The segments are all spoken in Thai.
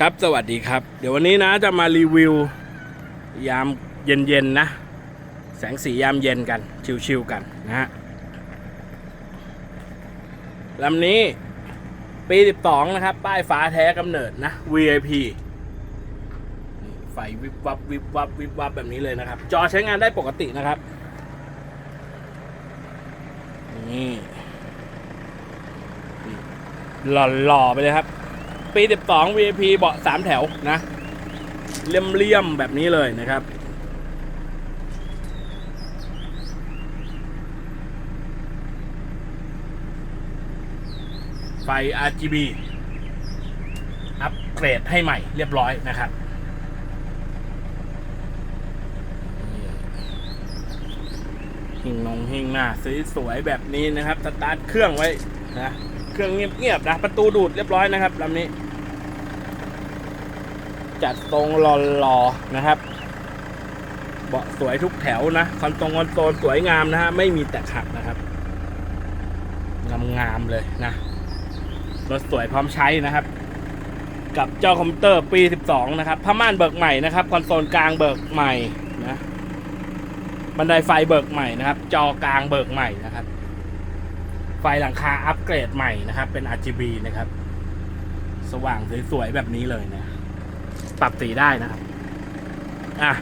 ครับสวัสดีครับ เดี๋ยววันนี้นะจะมารีวิว ยามเย็นๆนะ แสงสียามเย็นกัน ชิวๆกันนะฮะลำนี้ปี 12 นะครับ ป้ายฟ้าแท้กำเนิดนะ VIP ไฟวิบวับวิบวับวิบวับแบบนี้เลยนะครับ จอใช้งานได้ปกตินะครับ นี่นี่หล่อๆไปเลยครับ ปี 12 VIP เบาะ 3 แถวนะ เลี่ยมๆ แบบนี้เลยนะครับ ไฟ RGB อัปเกรดให้ใหม่เรียบร้อยนะครับหิงนงหิงหน้าสวยๆแบบนี้นะครับ สตาร์ทเครื่องไว้นะ เครื่องเงียบๆนะประตูดูดเรียบร้อยนะครับลำนี้ จัดทรงหล่อๆนะครับ เบาะสวยทุกแถวนะคอนตรงคอนโซลสวยงามนะฮะไม่มีแตกหักนะครับงามๆเลยนะรถสวยพร้อมใช้นะครับ กับเจ้าคอมพิวเตอร์ปี 12 นะครับผ้าม่านเบิกใหม่นะครับคอนโซลกลางเบิกใหม่นะบันไดไฟเบิกใหม่นะครับ จอกลางเบิกใหม่นะครับ ไฟหลังคาอัปเกรดใหม่นะครับ เป็น RGB นะครับ สว่างสวยๆแบบนี้เลยนะ ปรับสีได้นะครับ อะ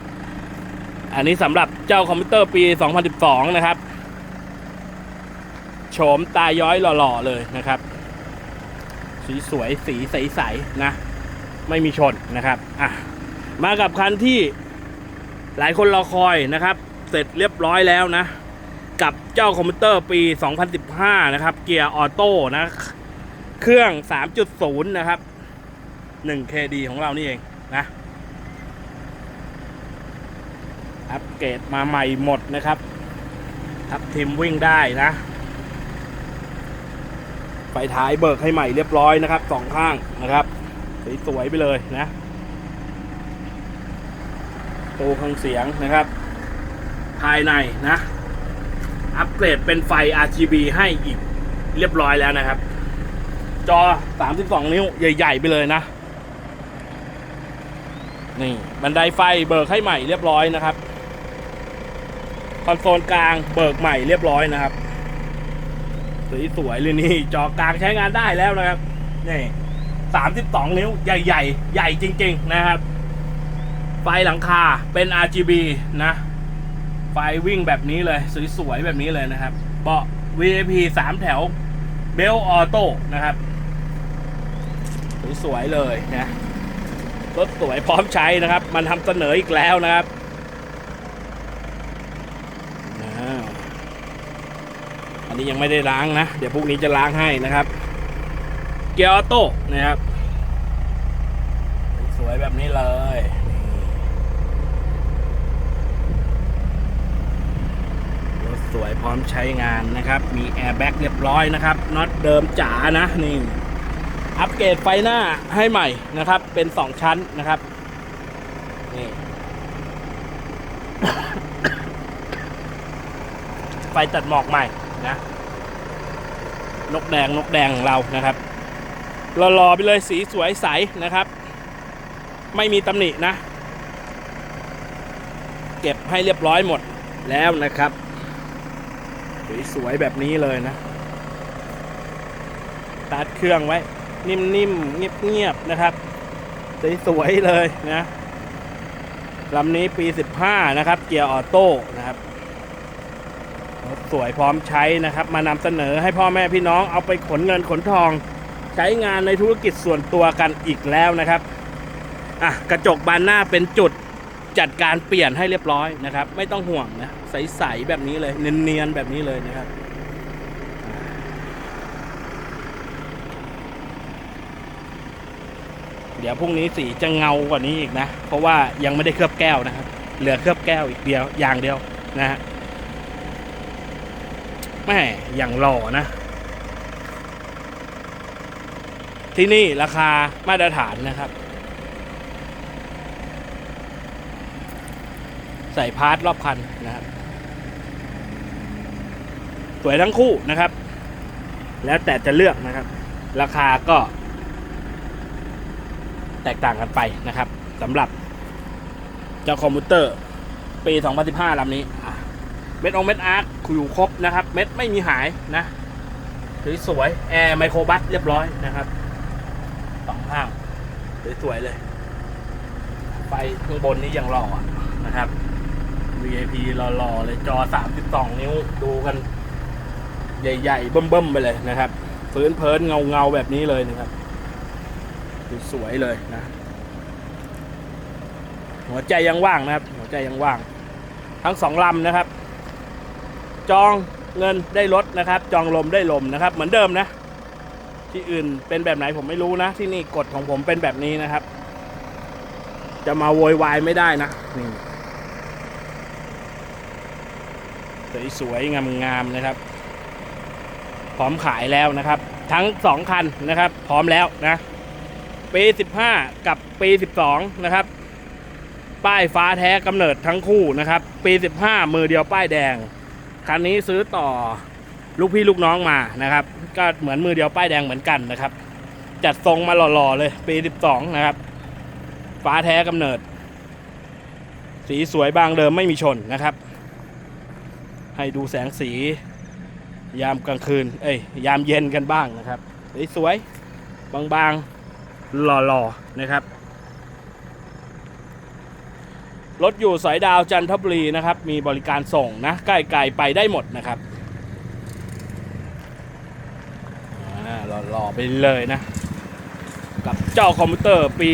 อันนี้สำหรับเจ้าคอมพิวเตอร์ปี 2012 นะครับ โฉมตาย้อยหล่อๆเลยนะครับ สีสวยสีใสๆนะ ไม่มีชนนะครับ อะ มากับคันที่หลายคนรอคอยนะครับ เสร็จเรียบร้อยแล้วนะ กับเจ้าคอมพิวเตอร์ปี 2015 นะครับ เกียร์ออโต้นะ เครื่อง 3.0 นะครับ 1KD ของเรานี่เองนะอัปเกรดมาใหม่หมดนะครับ ทับทิมวิ่งได้นะไฟท้ายเบิกให้ใหม่เรียบร้อยนะครับสองข้างนะครับสวยๆไปเลยนะตู้เครื่องเสียงนะครับ ภายในนะ เกรดเป็นไฟ RGB ให้อีกเรียบร้อยแล้วนะครับ จอ 32 นิ้วใหญ่ ๆ ไปเลยนะ นี่บันไดไฟเบิกให้ใหม่เรียบร้อยนะครับ คอนโซลกลางเบิกใหม่เรียบร้อยนะครับสวยๆเลยนี่ จอกลางใช้งานได้แล้วนะครับ นี่32นิ้วใหญ่ๆใหญ่จริง ๆ นะครับ ไฟหลังคาเป็น RGB นะ ไฟวิ่งแบบนี้เลย สวยๆแบบนี้เลยนะครับ เบาะ VIP 3 แถวเบลออโต้นะครับ สวยๆเลยนะรถสวยพร้อมใช้นะครับ มันทำเสนออีกแล้วนะครับอันนี้ยังไม่ได้ล้างนะ เดี๋ยวพรุ่งนี้จะล้างให้นะครับ เกียร์ออโต้นะครับ สวยแบบนี้เลยรถสวยพร้อม ใช้งานนะครับ มีแอร์แบ็กเรียบร้อยนะครับน็อตเดิมจ๋านะนี่อัปเกรดไฟหน้าให้ใหม่นะครับ เป็น 2 ชั้นนะครับนี่ไฟตัดหมอกใหม่นะนกแดงนกแดงของเรานะครับรอๆไปเลยสีสวยใสนะครับ ไม่มีตำหนินะ เก็บให้เรียบร้อยหมดแล้วนะครับ สวยๆแบบนี้เลยนะตัดเครื่องไว้ นิ่มๆ เงียบๆ นะครับสวยๆเลยนะลำนี้ปี 15 นะครับ เกียร์ออโต้นะครับสวยพร้อมใช้นะครับ มานำเสนอให้พ่อแม่พี่น้องเอาไปขนเงินขนทอง ใช้งานในธุรกิจส่วนตัวกันอีกแล้วนะครับอะกระจกบานหน้าเป็นจุด จัดการเปลี่ยนให้เรียบร้อยนะครับ ไม่ต้องห่วงนะใสๆแบบนี้เลยเนียนๆแบบนี้เลยนะครับเดี๋ยวพรุ่งนี้สีจะเงากว่านี้อีกนะ เพราะว่ายังไม่ได้เคลือบแก้วนะครับ เหลือเคลือบแก้วอีกเดียวอย่างเดียวนะฮะแม่อย่างหล่อนะ ที่นี่ราคามาตรฐานนะครับ ใส่พาร์ทรอบคันนะครับ สวยทั้งคู่นะครับ แล้วแต่จะเลือกนะครับ ราคาก็ แตกต่างกันไปนะครับสำหรับเจ้าคอมพิวเตอร์ปี 2015ลำนี้อะเม็ดองเม็ดอาร์คอยู่ครบนะครับ เม็ดไม่มีหายนะสวยๆแอร์ไมโครบัสเรียบร้อยนะครับสองข้างสวยๆเลยไฟข้างบนนี้ยังหล่ออะนะครับ VIP หล่อๆเลยจอ 32 นิ้วดูกัน ใหญ่ๆเบิ่มๆไปเลยนะครับพื้นเพินเงาเงาๆแบบนี้เลยนะครับสวยเลยนะ หัวใจยังว่างนะครับ หัวใจยังว่าง ทั้งสองลำนะครับ จองเงินได้ลดนะครับ จองลมได้ลมนะครับ เหมือนเดิมนะ ที่อื่นเป็นแบบไหนผมไม่รู้นะ ที่นี่กฎของผมเป็นแบบนี้นะครับ จะมาโวยวายไม่ได้นะนี่ สวยๆงามๆนะครับ พร้อมขายแล้วนะครับ ทั้งสองคันนะครับ พร้อมแล้วนะปี15 กับปี 12 นะครับ ป้ายฟ้าแท้กำเนิดทั้งคู่นะครับ ปี 15 มือเดียวป้ายแดง คันนี้ซื้อต่อลูกพี่ลูกน้องมานะครับ ก็เหมือนมือเดียวป้ายแดงเหมือนกันนะครับ จัดทรงมาหล่อๆเลย ปี 12 นะครับ ฟ้าแท้กำเนิด สีสวยบางเดิมไม่มีชนนะครับ ให้ดูแสงสี ยามกลางคืน เอ้ยยามเย็นกันบ้างนะครับสวยๆบางๆ หล่อๆ นะครับรถอยู่สายดาวจันทบุรีนะครับ มีบริการส่งนะใกล้ๆไปได้หมดนะครับหล่อๆไปเลยนะ กับเจ้าคอมพิวเตอร์ปี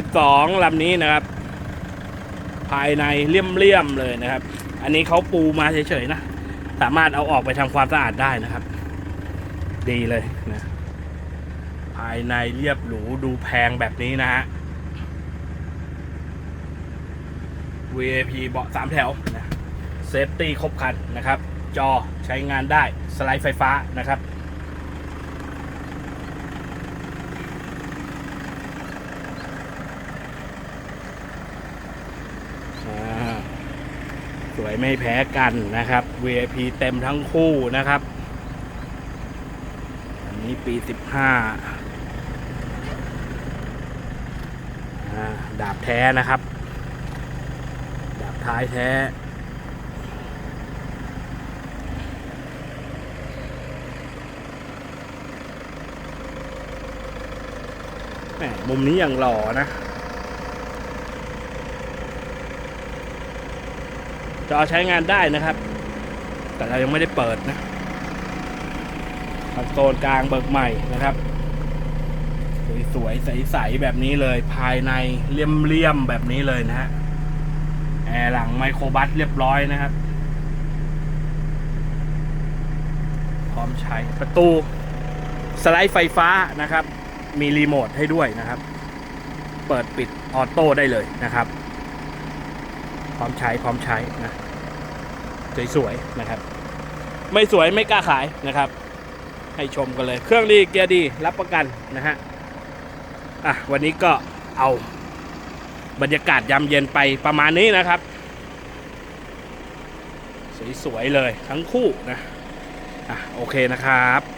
2012ลำนี้นะครับ ภายในเลี่ยมๆเลยนะครับ อันนี้เขาปูมาเฉยๆนะ สามารถเอาออกไปทำความสะอาดได้นะครับ ดีเลยนะ ภายในเรียบหรูดูแพงแบบนี้นะฮะ VIP เบาะสามแถวนะเซฟตี้ครบครันนะครับ จอใช้งานได้สไลด์ไฟฟ้านะครับ อ่า สวยไม่แพ้กันนะครับ VIP เต็มทั้งคู่นะครับ อันนี้ปี 15อ่าดาบแท้นะครับ ดาบท้ายแท้แหมมุมนี้อย่างหล่อนะ จอใช้งานได้นะครับ แต่เรายังไม่ได้เปิดนะคอนโซลกลางเบิกใหม่นะครับ สวยๆใสๆแบบนี้เลย ภายในเลี่ยมๆแบบนี้เลยนะฮะแอร์หลังไมโครบัสเรียบร้อยนะครับ พร้อมใช้ประตู สไลด์ไฟฟ้านะครับ มีรีโมทให้ด้วยนะครับ เปิดปิดออโต้ได้เลยนะครับ พร้อมใช้พร้อมใช้นะสวยๆนะครับ ไม่สวยไม่กล้าขายนะครับ ให้ชมกันเลย เครื่องดีเกียร์ดีรับประกันนะฮะอะวันนี้ก็เอาบรรยากาศยามเย็นไปประมาณนี้นะครับ สวยๆเลยทั้งคู่นะอะโอเคนะครับ